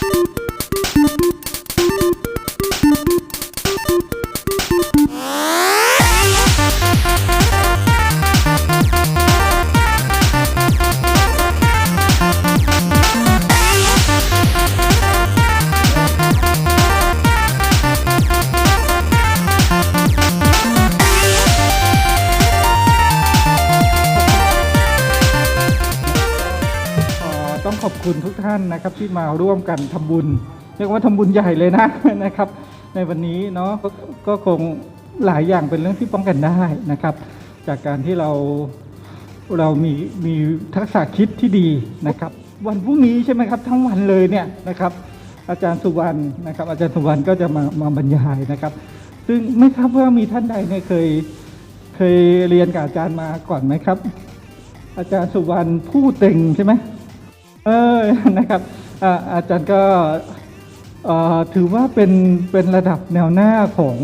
เขอบคุณทุกท่านนะครับที่มาร่วมกันทำบุญเรียกว่าทำบุญใหญ่เลยนะนะครับ ในวันนี้เนาะก็ก็คงหลายอย่างเป็นเรื่องที่ป้องกันได้นะครับ จากการที่เราเรามีมีทักษะคิดที่ดีนะครับ วันพรุ่งนี้ใช่ไหมครับทั้งวันเลยเนี่ยนะครับอาจารย์สุวรรณนะครับ อาจารย์สุวรรณก็จะมามาบรรยายนะครับ ซึ่งไม่ทราบว่ามีท่านใดเนี่ยเคยเคยเรียนกับอาจารย์มาก่อนไหมครับ อาจารย์สุวรรณผู้เต็งใช่ไหม เออนะครับอ่าอาจารย์ก็เอ่อถือว่าเป็นเป็นระดับแนวหน้าของ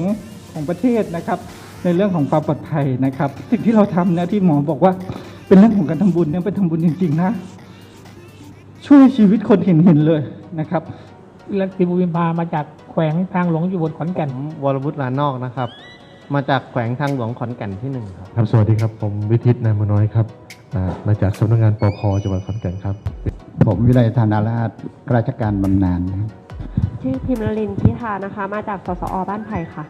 ของประเทศนะครับ ในเรื่องของความปลอดภัยนะครับ สิ่งที่เราทำนะที่หมอบอกว่าเป็นเรื่องของการทำบุญเนี่ยเป็นทำบุญจริง ๆ นะ ช่วยชีวิตคนเห็นเห็นๆเลยนะครับและติบุวิมพามาจากแขวงทางหลวงอยู่บนขอนแก่นผมวรวุฒิลานนอกนะครับ มาจากแขวงทางหลวงขอนแก่นที่หนึ่งครับครับสวัสดีครับผมวิทิตนามน้อยครับอ่า มาจากสำนักงานปพจังหวัดขอนแก่นครับ ผมวิไลธานาราชราชการบำนาญนะครับชื่อพิมรลินพิธานะคะ มาจากสสอบ้านไผ่ค่ะ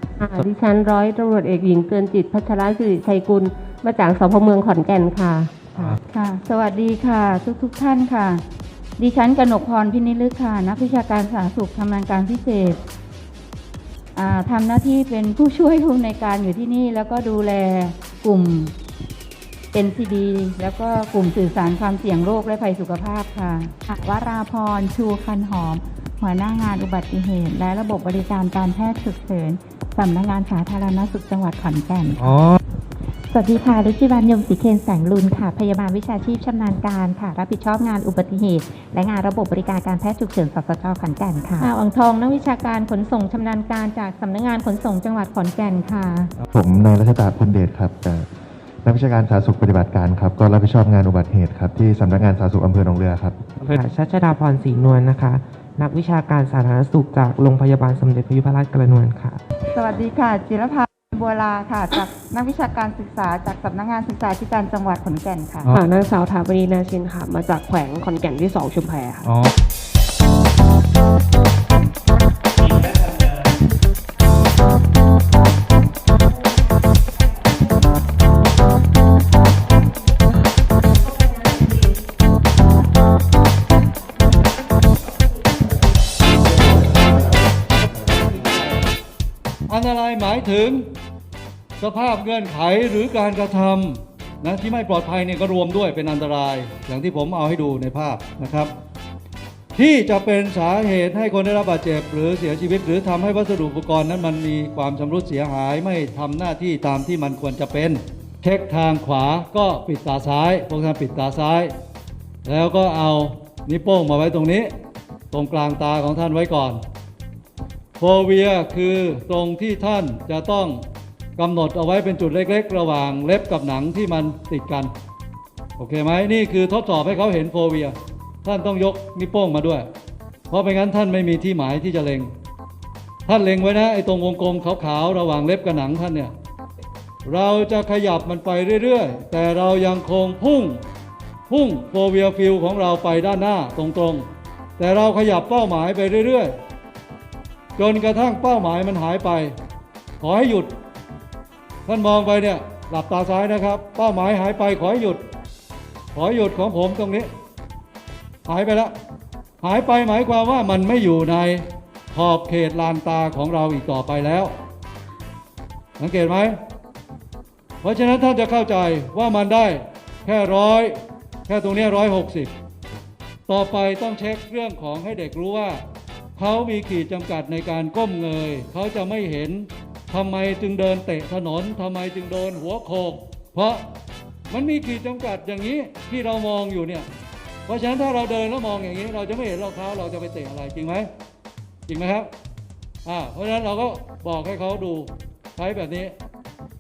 ดิฉันร้อยตำรวจเอกหญิงเตือนจิตพัชรศิริชัยกุล มาจากสพเมืองขอนแก่นค่ะ ค่ะ สวัสดีค่ะ ทุกทุกๆท่านค่ะ ดิฉันกนกพรพินิจลึกค่ะ นักวิชาการสาธารณสุขทำงานการพิเศษอ่าทำหน้าที่เป็นผู้ช่วยผู้ในวยการอยู่ที่นี่ แล้วก็ดูแลกลุ่ม NCD แล้วก็กลุ่มสื่อสารความเสี่ยงโรคและภัยสุขภาพค่ะวราพรชูคันหอม หัวหน้างานอุบัติเหตุ และระบบบริการการแพทย์ฉุกเฉินสำนักงานสาธารณสุขจังหวัดขอนแก่นอ๋อสวัสดีค่ะรุจิวันยมศรีเคนแสงลุนค่ะ พยาบาลวิชาชีพชำนาญการค่ะ รับผิดชอบงานอุบัติเหตุ และงานระบบบริการการแพทย์ฉุกเฉินสสจขอนแก่นค่ะค่ะอ่างทองนักวิชาการขนส่งชำนาญการจากสำนักงานขนส่งจังหวัดขอนแก่นค่ะ ผมนายรัชดาพลเดชครับจาก นักวิชาการสาธารณสุขปฏิบัติการครับ ก็รับผิดชอบงานอุบัติเหตุครับที่สำนักงานสาธารณสุขอำเภอหนองเรือครับ ค่ะชัชดาพรศรีนวลนะคะ นักวิชาการสาธารณสุขจากโรงพยาบาลสมเด็จพระยุพราชกระนวลค่ะ สวัสดีค่ะ จิรภาบัวลาค่ะ จากนักวิชาการศึกษาจากสำนักงานศึกษาธิการจังหวัดขอนแก่นค่ะ ค่ะนางสาวถาวรีนาชินค่ะ มาจากแขวงขอนแก่นที่สองชุมแพค่ะ อ๋อ อันตรายหมายถึง สภาพเงื่อนไขหรือการกระทำนะที่ไม่ปลอดภัยเนี่ยก็รวมด้วยเป็นอันตราย อย่างที่ผมเอาให้ดูในภาพนะครับ ที่จะเป็นสาเหตุให้คนได้รับบาดเจ็บ หรือเสียชีวิต หรือทำให้วัสดุอุปกรณ์นั้นมันมีความชำรุดเสียหายไม่ทำหน้าที่ตามที่มันควรจะเป็นเช็คทางขวาก็ปิดตาซ้ายพวกท่านปิดตาซ้าย แล้วก็เอานิ้วโป้งมาไว้ตรงนี้ ตรงกลางตาของท่านไว้ก่อน โฟเวียคือตรงที่ท่านจะต้องกำหนดเอาไว้เป็นจุดเล็กๆ ระหว่างเล็บกับหนังที่มันติดกัน โอเคไหมนี่คือทดสอบให้เขาเห็นโฟเวีย ท่านต้องยกนิ้วโป้งมาด้วย เพราะไม่งั้นท่านไม่มีที่หมายที่จะเล็ง ท่านเล็งไว้นะไอ้ตรงวงกลมขาวๆระหว่างเล็บกับหนังท่านเนี่ยเราจะขยับมันไปเรื่อยๆ แต่เรายังคงพุ่งพุ่งโฟเวียฟิลของเราไปด้านหน้าตรงๆ แต่เราขยับเป้าหมายไปเรื่อยๆ จนกระทั่งเป้าหมายมันหายไป ขอให้หยุด ท่านมองไปเนี่ยหลับตาซ้ายนะครับ เป้าหมายหายไปขอให้หยุด ขอให้หยุดของผมตรงนี้ หายไปแล้วหายไปหมายความว่ามันไม่อยู่ในขอบเขตลานตาของเราอีกต่อไปแล้ว สังเกตไหมเพราะฉะนั้นท่านจะเข้าใจว่ามันได้แค่ร้อยแค่ตรงนี้ร้อยหกสิบต่อไปต้องเช็คเรื่องของให้เด็กรู้ว่า เขามีขีดจำกัดในการก้มเงย เขาจะไม่เห็นทำไมจึงเดินเตะถนนทำไมจึงโดนหัวโขก เพราะมันมีขีดจำกัดอย่างนี้ที่เรามองอยู่เนี่ย เพราะฉะนั้นถ้าเราเดินแล้วมองอย่างนี้ เราจะไม่เห็นรองเท้าเราจะไปเตะอะไรจริงไหมจริงไหมครับอ่าเพราะฉะนั้นเราก็บอกให้เขาดูใช้แบบนี้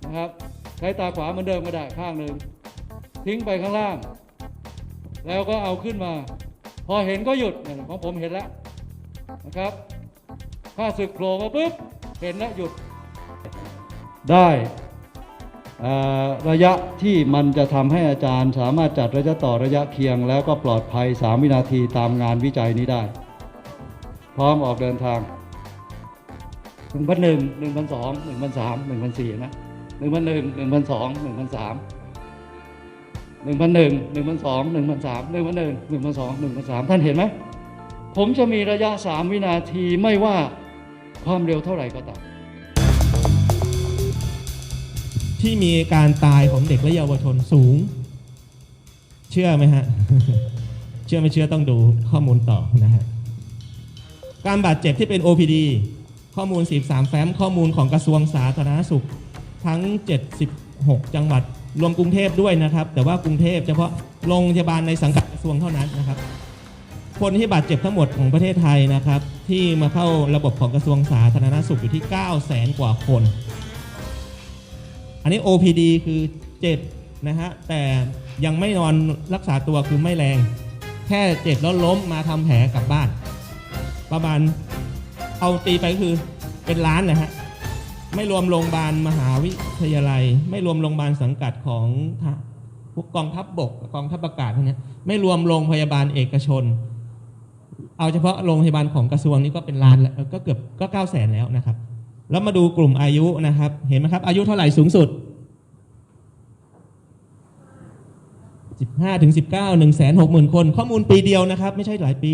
นะครับ ใช้ตาขวาเหมือนเดิมก็ได้ข้างหนึ่งทิ้งไปข้างล่าง แล้วก็เอาขึ้นมา พอเห็นก็หยุดเนี่ยของผมเห็นแล้ว นะครับถ้าศึกโผล่มาปุ๊บเห็นแล้วหยุดได้ระยะที่มันจะทำให้อาจารย์สามารถจัดระยะต่อระยะเคียง แล้วก็ปลอดภัย 3 วินาทีตามงานวิจัยนี้ได้ พร้อมออกเดินทางหนึ่งพันหนึ่งหนึ่งพันสองหนึ่งพันสามหนึ่งพันสี่นะหนึ่งพันหนึ่งหนึ่งพันสองหนึ่งพันสามหนึ่งพันหนึ่งหนึ่งพันสองหนึ่งพันสามหนึ่งพันหนึ่งหนึ่งพันสองหนึ่งพันสามท่านเห็นไหม ผมจะมีระยะ 3 วินาทีไม่ว่าความเร็วเท่าไหร่ก็ตาม ที่มีการตายของเด็กและเยาวชนสูง เชื่อไหมฮะ เชื่อไม่เชื่อต้องดูข้อมูลต่อนะฮะ การบาดเจ็บที่เป็น OPD ข้อมูล 43 แฟ้มข้อมูลของกระทรวงสาธารณสุขทั้ง 76 จังหวัดรวมกรุงเทพด้วยนะครับ แต่ว่ากรุงเทพเฉพาะโรงพยาบาลในสังกัดกระทรวงเท่านั้นนะครับ คนที่บาดเจ็บทั้งหมดของประเทศไทยนะครับ ที่มาเข้าระบบของกระทรวงสาธารณสุขอยู่ที่ 9 0 0 0 0 0กว่าคน อันนี้ OPD คือเจ็บนะฮะแต่ยังไม่นอนรักษาตัวคือไม่แรง แค่เจ็บแล้วล้มมาทำแผลกลับบ้าน ประมาณเอาตีไปคือเป็นล้านนะฮะไม่รวมโรงพยาบาลมหาวิทยาลัย ไม่รวมโรงพยาบาลสังกัดของพวกกองทัพบบกกองทัพอากาศพวกนี้ไม่รวมโรงพยาบาลเอกชน เอาเฉพาะโรงพยาบาลของกระทรวงนี้ก็เป็นล้านแล้วก็เกือบก็เก้าแสนแล้วนะครับ แล้วมาดูกลุ่มอายุนะครับ เห็นไหมครับ อายุเท่าไหร่สูงสุด 15ถึง19 1 6 0 0 0 0 คน ข้อมูลปีเดียวนะครับ ไม่ใช่หลายปี